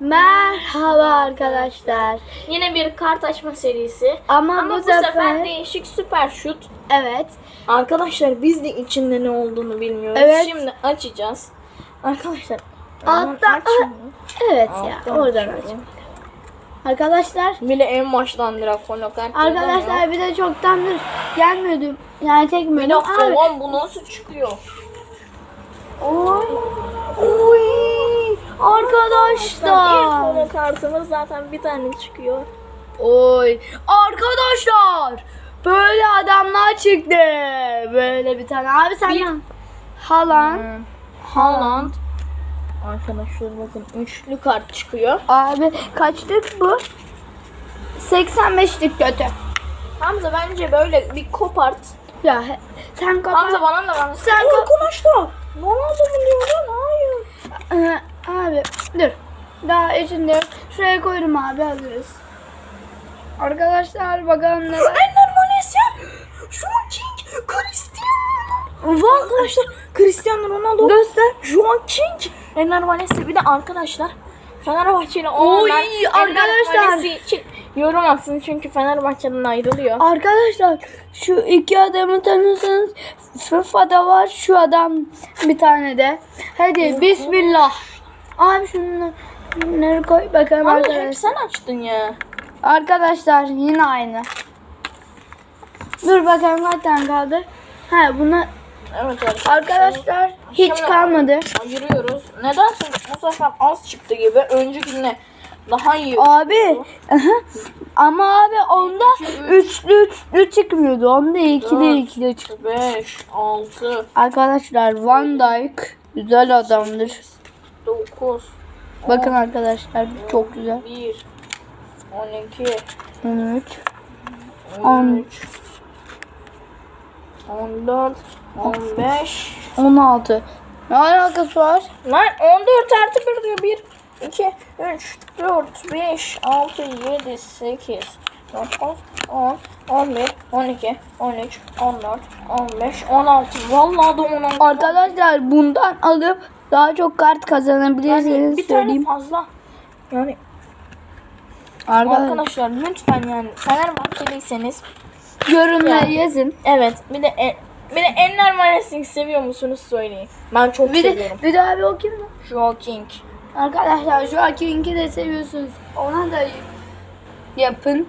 Merhaba arkadaşlar. Yine bir kart açma serisi. Ama, Ama bu, bu sefer, sefer, değişik süper şut. evet. Arkadaşlar biz de içinde ne olduğunu bilmiyoruz. Evet. Şimdi açacağız. Arkadaşlar. Altta- açma. Evet ya Alttan oradan açalım. aç. Arkadaşlar Bile en baştan konu kart arkadaşlar bir de çoktandır gelmiyordum. Yani Bir çekmiyordum. dakika Abi. lan bu nasıl çıkıyor? Oy. İlk Arkadaşlar. konu kartımız zaten bir tane çıkıyor. Oy. Arkadaşlar. Böyle adamlar çıktı. Böyle bir tane. Abi sen Bir- lan. Halan. Hmm. Haaland. Arkadaşlar bakın üçlü kart çıkıyor. Abi kaçlık bu? 85'lik kötü. Hamza bence böyle bir kopart. Ya sen kapat. Hamza bana da bana. Sen ko- Arkadaşlar. Mu diyor lan? Hayır. Abi dur. Daha içinde şuraya koydum abi hazırız. Arkadaşlar bakalım neler. Enner Valencia. Joao King. Cristiano. Var. Arkadaşlar Cristiano Ronaldo. Göster. Joao King. Enner. Bir de arkadaşlar. Fenerbahçeli Oy, olanlar arkadaşlar. İçin yorum atsın çünkü Fenerbahçe'den ayrılıyor. Arkadaşlar şu iki adamı tanıyorsanız FIFA'da var şu adam bir tane de. Hadi bismillah. Abi şunu nereye koy bakalım Abi hep arkadaşlar. sen açtın ya. Arkadaşlar yine aynı. Dur bakalım kaç tane kaldı. Ha buna Evet arkadaşlar. arkadaşlar hiç Şimdi kalmadı. Ayırıyoruz. Nedense bu sefer az çıktı gibi. Öncekine daha iyi. Abi ama abi onda üçlü üçlü çıkmıyordu. Onda ikili Dört. ikili çıktı. 5, 6, Arkadaşlar Van Dijk güzel adamdır. 9, Bakın arkadaşlar çok güzel. 1, 12, 13. 13, 14, 15. 16. Ne alakası var? Lan 14 artı 1 diyor. 1, 2, 3, 4, 5, 6, 7, 8, 9, 10, 11, 12, 13, 14, 15, 16. Vallahi da 16. Arkadaşlar bundan alıp daha çok kart Yani kazanabilirsiniz bir tane söyleyeyim. fazla. Yani Arkadaşlar arkadaşlar lütfen yani Fenerbahçeliyseniz yorumlara yazın. evet bir de e, bir de Enner Valencia'yı seviyor musunuz söyleyin. Ben çok Bir de, seviyorum. bir de abi o kim lan? Joao King. Arkadaşlar şu Akink'i de seviyorsunuz. Ona da yapın.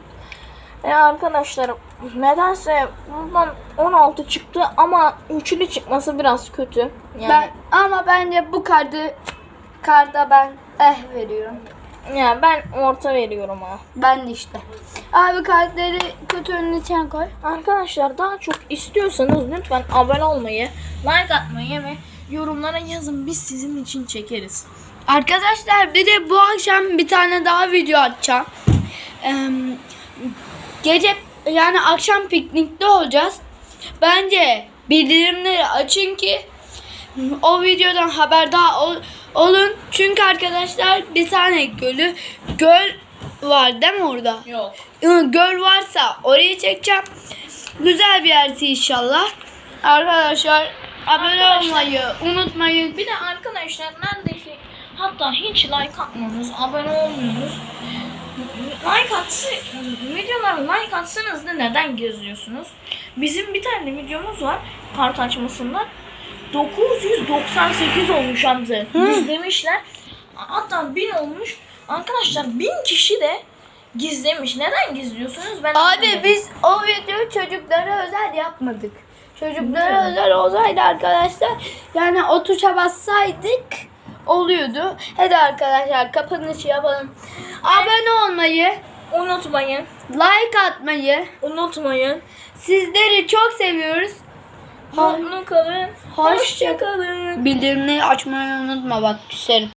E arkadaşlar nedense buradan 16 çıktı ama üçlü çıkması biraz kötü. Yani Ben ama bence bu kartı karda ben eh veriyorum. yani ben orta veriyorum ha. Ben de işte. Abi kartları kutunun içine koy. Arkadaşlar daha çok istiyorsanız lütfen abone olmayı, like atmayı ve yorumlara yazın. Biz sizin için çekeriz. Arkadaşlar bir de bu akşam bir tane daha video atacağım. Eee, gece yani akşam piknikte olacağız. Bence bildirimleri açın ki o videodan haberdar ol- olun. Çünkü arkadaşlar bir tane gölü göl var değil mi orada? Yok. Göl varsa orayı çekeceğim. Güzel bir yersi inşallah. Arkadaşlar abone olmayı unutmayın. Bir de arkadaşlar neredeyse hatta hiç like atmıyorsunuz, abone olmuyorsunuz. Like atsı, videolara like atsanız da neden geziyorsunuz? Bizim bir tane videomuz var kart açmasında. 998 olmuş Hamza. Gizlemişler. Hatta 1000 olmuş. Arkadaşlar 1000 kişi de gizlemiş. Neden gizliyorsunuz? Ben Abi anlamadım. biz o videoyu çocuklara özel yapmadık. Çocuklara özel olsaydı arkadaşlar yani o tuşa bassaydık oluyordu. Hadi arkadaşlar kapanışı yapalım. Abone olmayı, unutmayın. like atmayı Unutmayın. sizleri çok seviyoruz. Mutlu kalın. Hoşça kalın. Bildirimleri açmayı unutma bak küserim.